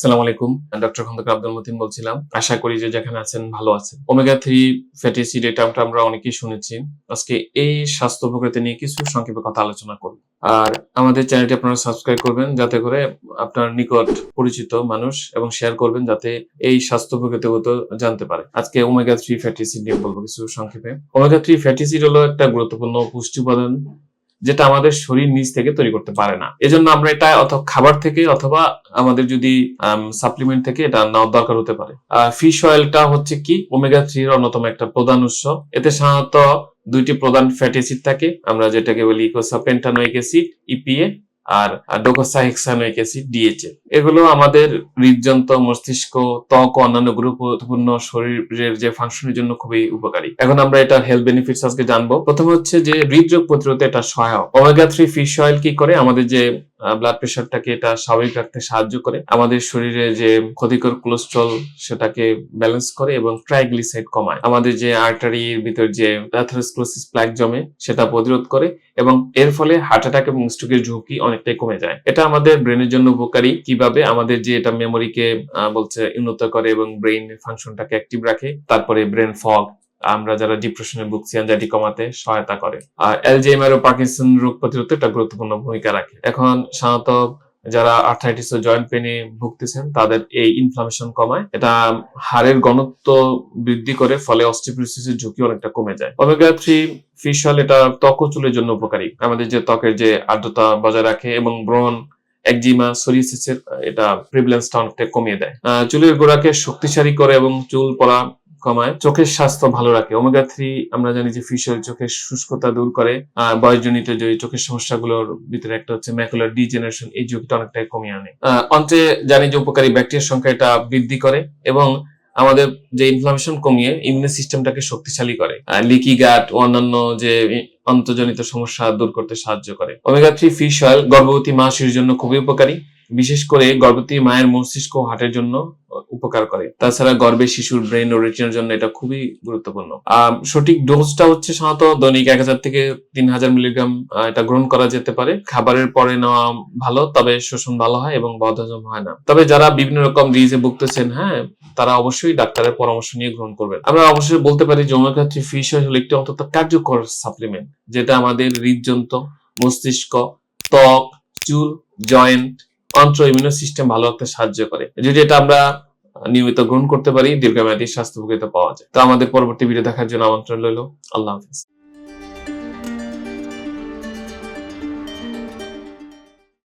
সালাম আলাইকুম ডক্টর খন্দকার আব্দুল মতিন বলছিলাম। আশা করি যে যেখানে আছেন ভালো আছেন। ওমেগা থ্রি ফ্যাটি অ্যাসিড এটা আমরা অনেকেই শুনেছি। আজকে এই স্বাস্থ্য উপকারিতা নিয়ে কিছু সংক্ষেপে কথা আলোচনা করব। আর আমাদের চ্যানেলটি আপনারা সাবস্ক্রাইব করবেন, যাতে করে আপনার নিকট পরিচিত মানুষ এবং শেয়ার করবেন, যাতে এই স্বাস্থ্য উপকারিতাগত জানতে পারে। আজকে ওমেগা থ্রি ফ্যাটি অ্যাসিড নিয়ে বলব কিছু সংক্ষেপে। ওমেগা থ্রি ফ্যাটি অ্যাসিড হলো একটা গুরুত্বপূর্ণ পুষ্টি উপাদান। যেটা আমাদের শরীর নিজ থেকে তৈরি করতে পারে না। এজন্য আমরা এটা অথবা খাবার থেকে অথবা আমাদের যদি সাপ্লিমেন্ট থেকে এটা নেওয়ার দরকার হতে পারে। ফিশ অয়েলটা হচ্ছে কি? ওমেগা থ্রি এর অন্যতম একটা প্রধান উৎস। এতে সাধারণত দুইটি প্রধান ফ্যাটি অ্যাসিড থাকে। আমরা যেটাকে বলি ইকোসাপেন্টানোয়িক অ্যাসিড ইপিএ আর অ্যাসিড ডিএচএ এগুলো আমাদের হৃদযন্ত্র, মস্তিষ্ক, ত্বক অন্যান্য গুরুত্বপূর্ণ শরীরের যে ফাংশনের জন্য খুবই উপকারী। এখন আমরা এটার হেলথ বেনিফিটস আজকে জানব। প্রথম হচ্ছে যে হৃদরোগ প্রতিরোধে এটা সহায়ক। ওমেগা থ্রি ফিশ অয়েল কি করে? আমাদের যে ব্লাড প্রেশারটাকে এটা স্বাভাবিক রাখতে সাহায্য করে। আমাদের শরীরে যে ক্ষতিকর কোলেস্ট্রল সেটাকে ব্যালেন্স করে এবং ট্রাইগ্লিসাইড কমায়। আমাদের যে আর্টারির ভিতর যে অ্যাথেরোস্ক্লোসিস প্লাক জমে, সেটা প্রতিরোধ করে এবং এর ফলে হার্ট অ্যাটাক এবং স্ট্রোকের ঝুঁকি অনেকটাই কমে যায়। এটা আমাদের ব্রেনের জন্য উপকারী। কীভাবে? আমাদের যে এটা মেমোরিকে বলছে উন্নত করে এবং ব্রেইন ফাংশনটাকে অ্যাক্টিভ রাখে। তারপরে ব্রেন ফগ আমরা যারা ডিপ্রেশনে ভুগছি অ্যাংজাইটি কমাতে সহায়তা করে। আর অ্যালজেইমার ও পার্কিনসন রোগ প্রতিরোধে একটা গুরুত্বপূর্ণ ভূমিকা রাখে। এখন সাধারণত যারা আর্থাইটিস ও জয়েন্ট পেনে ভুগতেছেন, তাদের এই ইনফ্লামেশন কমায়। এটা হাড়ের ঘনত্ব বৃদ্ধি করে, ফলে অস্টিওপোরোসিসের ঝুঁকি অনেকটা কমে যায়। ওমেগা থ্রি ফিশ অয়েল এটা ত্বক চুলের জন্য উপকারী। আমাদের যে ত্বকের যে আর্দ্রতা বজায় রাখে এবং ব্রণ, একজিমা সোরিয়াসিসের এটা প্রিভিলেন্সটা অনেকটা কমিয়ে দেয়। চুলের গোড়াকে শক্তিশালী করে এবং চুল পড়া কমায়। চোখের স্বাস্থ্য ভালো রাখে। ওমেগা থ্রি আমরা জানি যে ফিশ অয়েল চোখের শুষ্কতা দূর করে, আর বয়সজনিত যে চোখের সমস্যাগুলোর ভিতরে একটা হচ্ছে ম্যাকুলার ডিজেনারেশন এই ঝুঁকিটা অনেকটাই কমিয়ে আনে। অন্তে জানি যে উপকারী ব্যাকটেরিয়ার সংখ্যা এটা বৃদ্ধি করে এবং আমাদের যে ইনফ্লামেশন কমিয়ে ইমিউনি সিস্টেমটাকে শক্তিশালী করে। লিকি গাট ও অন্যান্য যে অন্তর্জনিত সমস্যা দূর করতে সাহায্য করে। ওমেগা থ্রি ফিশ অয়েল গর্ভবতী মা শিশুর জন্য খুবই উপকারী। বিশেষ করে গর্ভবতী মায়ের মস্তিষ্ক হার্টের জন্য উপকার করে। তাছাড়া গর্ভে শিশুর ব্রেন ও রেটিনার জন্য এটা খুবই গুরুত্বপূর্ণ। সঠিক ডোজটা হচ্ছে সাধারণত দৈনিক এক হাজার থেকে তিন হাজার মিলিগ্রাম এটা গ্রহণ করা যেতে পারে। খাবারের পরে নেওয়া ভালো, তবে শোষণ ভালো হয় এবং বদহজম হয় না। তবে যারা বিভিন্ন রকম রিজে ভুগতেছেন হ্যাঁ তারা অবশ্যই ডাক্তারের পরামর্শ নিয়ে গ্রহণ করবেন। আমরা অবশ্যই বলতে পারি যে ওমেগা ফিশ হলো একটি অন্তত কার্যকর সাপ্লিমেন্ট যেটা আমাদের হৃদযন্ত্র, মস্তিষ্ক, ত্বক, চুল জয়েন্ট অন্ত্র ইমিউনো সিস্টেম ভালো রাখতে সাহায্য করে। যদি এটা আমরা নিয়মিত গ্রহণ করতে পারি, দীর্ঘমেয়াদী স্বাস্থ্য পাওয়া যায়। তো আমাদের পরবর্তী ভিডিও দেখার জন্য আমন্ত্রণ রইল। আল্লাহ হাফিজ।